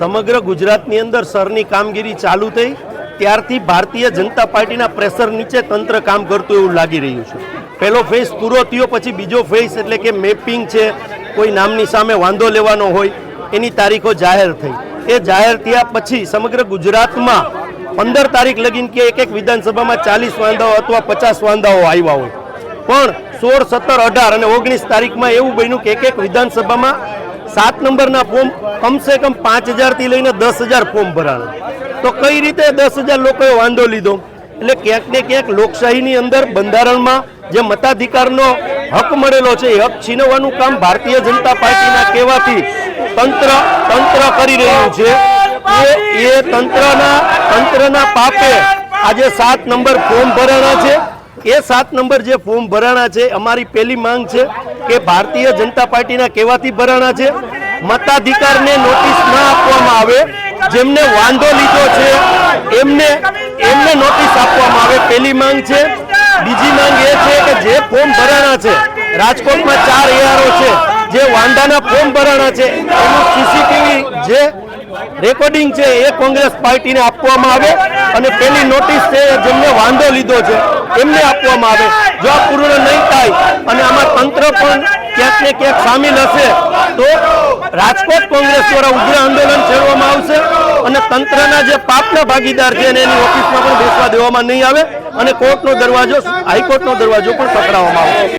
સમગ્ર ગુજરાતની અંદર સરની કામગીરી ચાલુ થઈ. ત્યારથી ભારતીય જનતા પાર્ટીના પ્રેશર નીચે તંત્ર કામ કરતું એવું લાગી રહ્યું છે. પહેલો ફેઝ પૂરો થયો, પછી બીજો ફેઝ એટલે કે મેપિંગ છે. કોઈ નામની સામે વાંધો લેવાનો હોય, એની તારીખો જાહેર થઈ. એ જાહેર થયા પછી સમગ્ર ગુજરાતમાં પંદર તારીખ લગીન કે એક એક વિધાનસભામાં ચાલીસ વાંધાઓ અથવા પચાસ વાંધાઓ આવ્યા હોય. પણ સોળ, સત્તર, અઢાર અને ઓગણીસ તારીખમાં એવું બન્યું કે એક એક વિધાનસભામાં સાત નંબરના ફોર્મ કમસે કમ પાંચ હજારથી લઈને દસ હજાર ફોર્મ ભરાણા તો કઈ રીતે દસ હજાર લોકોએ વાંધો લીધો? એટલે ક્યાંક ને ક્યાંક લોકશાહીની અંદર બંધારણમાં જે મતાધિકારનો હક મળેલો છે, એ હક છીનવવાનું કામ ભારતીય જનતા પાર્ટીના કહેવાથી તંત્ર તંત્ર કરી રહ્યું છે. એ તંત્રના તંત્રના પાપે આજે સાત નંબર ફોર્મ ભરાણા છે. એ સાત નંબર જે ફોર્મ ભરાણા છે, અમારી પહેલી માંગ છે કે ભારતીય જનતા પાર્ટીના કહેવાથી ભરાણા છે. મતાધિકારને નોટિસ ના આપવામાં આવે. જેમને વાંધો લીધો છે, એમને એમને નોટિસ આપવામાં આવે. પહેલી માંગ છે. બીજી માંગ એ છે કે જે ફોર્મ ભરાણા છે, રાજકોટમાં ચાર એઆરઓ છે, જે વાંધાના ફોર્મ ભરાણા છે, એનું સીસીટીવી જે રેકોર્ડિંગ છે, એ કોંગ્રેસ પાર્ટીને આપવામાં આવે અને પેલી નોટિસ છે જેમને વાંધો લીધો છે, એમને આપવામાં આવે. જો આ પૂર્ણ નહીં થાય અને આમાં તંત્ર પણ ક્યાંક ને ક્યાંક સામેલ હશે, તો રાજકોટ કોંગ્રેસ દ્વારા ઉગ્ર આંદોલન છેડવામાં આવશે અને તંત્રના જે પાપના ભાગીદાર છે એને એની ઓફિસમાં પણ બેસવા દેવામાં નહીં આવે અને કોર્ટનો દરવાજો, હાઈકોર્ટનો દરવાજો પણ પકડાવવામાં આવશે.